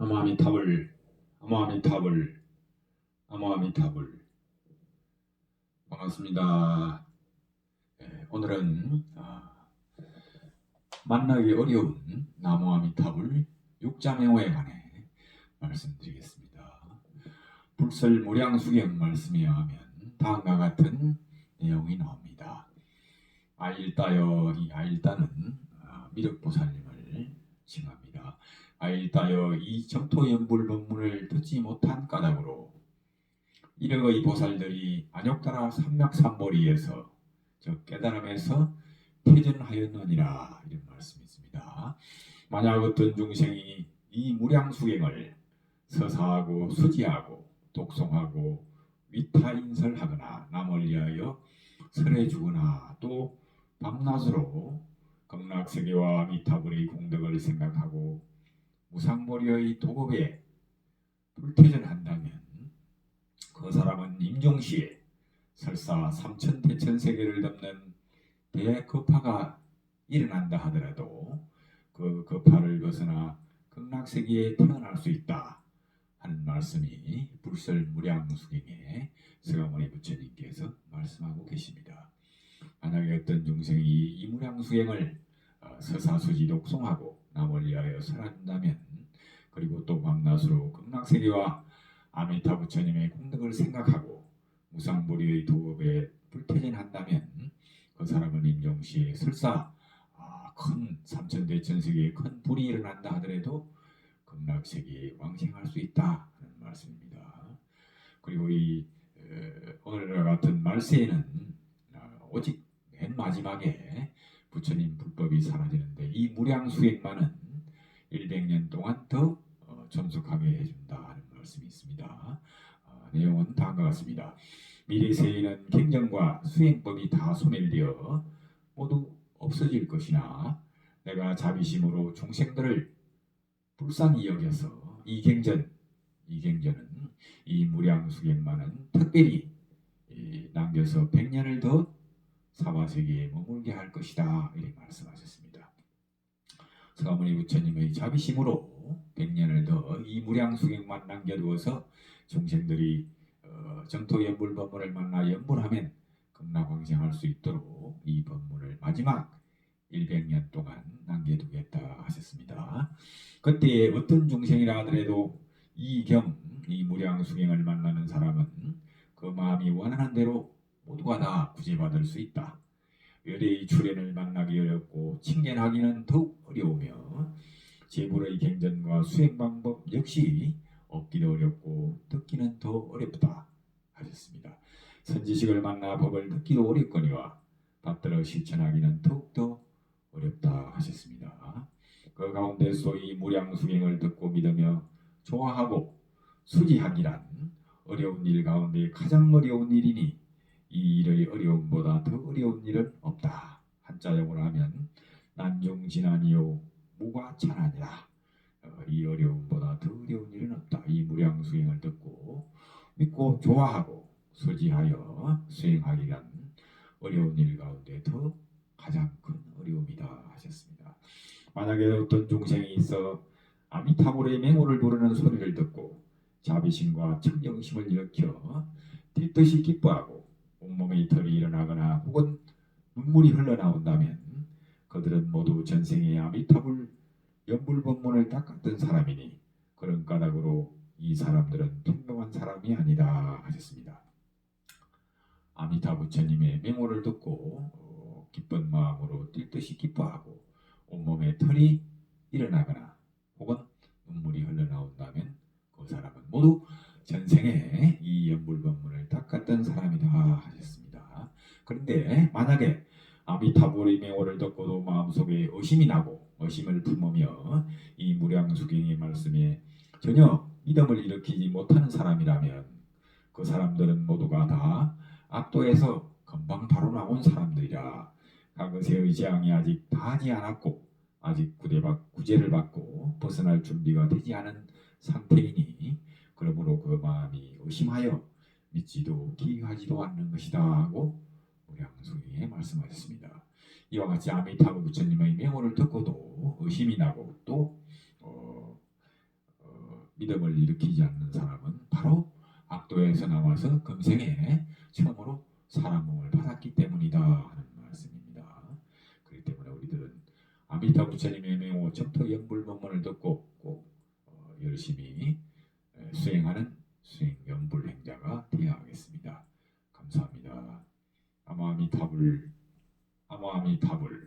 아마미탑을 아마미탑을 아마미탑을 반갑습니다. 예, 오늘은 아, 만나기 어려운 나무아미탑을 육자명호에 관해 말씀드리겠습니다. 불설 무량수경 말씀에 하면 다음과 같은 내용이 나옵니다. 아일다여 이 아일다는 아, 미륵보살님을 칭합니다. 아일다여 이 정토연불 법문을 듣지 못한 까닭으로 이러의 보살들이 안욕다라 삼맥삼보리에서 저 깨달음에서 퇴전하였느니라 이런 말씀이 있습니다. 만약 어떤 중생이 이 무량수행을 서사하고 수지하고 독송하고 위타인설하거나 남을 위하여 설해 주거나 또 밤낮으로 극락세계와 미타불의 공덕을 생각하고 무상보리의 도급에 불퇴전한다면 그 사람은 임종시에 설사 삼천대천세계를 덮는 대급파가 일어난다 하더라도 그 급파를 벗어나 극락세계에 태어날 수 있다 하는 말씀이 불설무량수경에 서가모니 부처님께서 말씀하고 계십니다. 만약에 어떤 중생이 이 무량수경을 어, 서사수지 독송하고 남을 위하여 설한다면 그리고 또 밤낮으로 극락세계와 아미타 부처님의功德을 생각하고 무상보리의 도업에 불태진한다면 그 사람은 임종시에 설사 아, 큰 삼천대천세계에 큰 불이 일어난다 하더라도 극락세계에 왕생할 수 있다 하는 말씀입니다. 그리고 이 에, 오늘과 같은 말세에는 아, 오직 맨 마지막에 부처님 불법이 사라지는데 이 무량수행만은 100년 동안 더 어, 전속하게 해준다 하는 말씀이 있습니다. 어, 내용은 다음과 같습니다. 미래 세에는 경전과 수행법이 다 소멸되어 모두 없어질 것이나 내가 자비심으로 중생들을 불쌍히 여겨서 이 경전, 이 경전은 이 무량수행만은 특별히 이 남겨서 100년을 더 사바세계에 머물게 할 것이다 이렇게 말씀하셨습니다. 서가모니 부처님의 자비심으로 100년을 더 이 무량수행만 남겨두어서 중생들이 어, 정토연불 법문을 만나 연불하면 극락왕생할 수 있도록 이 법문을 마지막 100년 동안 남겨두겠다 하셨습니다. 그때 어떤 중생이라 하더라도 이 겸, 이 무량 수행을 만나는 사람은 그 마음이 원하는 대로 모두가 다 구제받을 수 있다. 의뢰의 출현을 만나기 어렵고 칭견하기는 더욱 어려우며 제불의 경전과 수행 방법 역시 얻기도 어렵고 듣기는 더 어렵다 하셨습니다. 선지식을 만나 법을 듣기도 어렵거니와 받들어 실천하기는 더욱더 어렵다 하셨습니다. 그 가운데 소위 무량수행을 듣고 믿으며 좋아하고 수지하기란 어려운 일 가운데 가장 어려운 일이니 이 일의 어려움보다 더 어려운 일은 없다. 한자용으로 하면 난중진환이요 무과찬하니라. 어, 이 어려움보다 더 어려운 일은 없다. 이 무량수행을 듣고 믿고 좋아하고 수지하여 수행하기란 어려운 일 가운데 더 가장 큰 어려움이다 하셨습니다. 만약에 어떤 중생이 있어 아미타불의 맹호를 부르는 소리를 듣고 자비심과 청정심을 일으켜 뛸듯이 기뻐하고 온몸의 털이 일어나거나 혹은 눈물이 흘러나온다면 그들은 모두 전생에 아미타불 연불법문을 닦았던 사람이니 그런 까닭으로 이 사람들은 평범한 사람이 아니다 하셨습니다. 아미타 부처님의 맹호를 듣고 어, 기쁜 마음으로 뛸 듯이 기뻐하고 온몸에 털이 일어나거나 혹은 눈물이 흘러나온다면 그 사람은 모두 전생에 이 연불 법문을 닦았던 사람이다 하셨습니다. 그런데 만약에 아미타불의 맹호를 듣고도 마음속에 의심이 나고 의심을 품으며 이 무량수경의 말씀에 전혀 믿음을 일으키지 못하는 사람이라면 그 사람들은 모두가 다 악도에서 금방 바로 나온 사람들이라 그것의 재앙이 아직 다하지 않았고 아직 구제를 받고 벗어날 준비가 되지 않은 상태이니 그러므로 그 마음이 의심하여 믿지도 기하지도 않는 것이다 하고 무량수경에 말씀하셨습니다. 이와 같이 아미타불 부처님의 명호를 듣고도 의심이 나고 또 어, 어, 믿음을 일으키지 않는 사람은 바로 악도에서 나와서 금생에 처음으로 사람 몸을 받았기 때문이다 하는 말씀입니다. 그렇기 때문에 우리들은 아미타 부처님의 명호 적토 연불법문을 듣고 꼭 어, 열심히 에, 수행하는 수행 연불 행자가 되어야 하겠습니다. 감사합니다. 아마미타불 아마미타불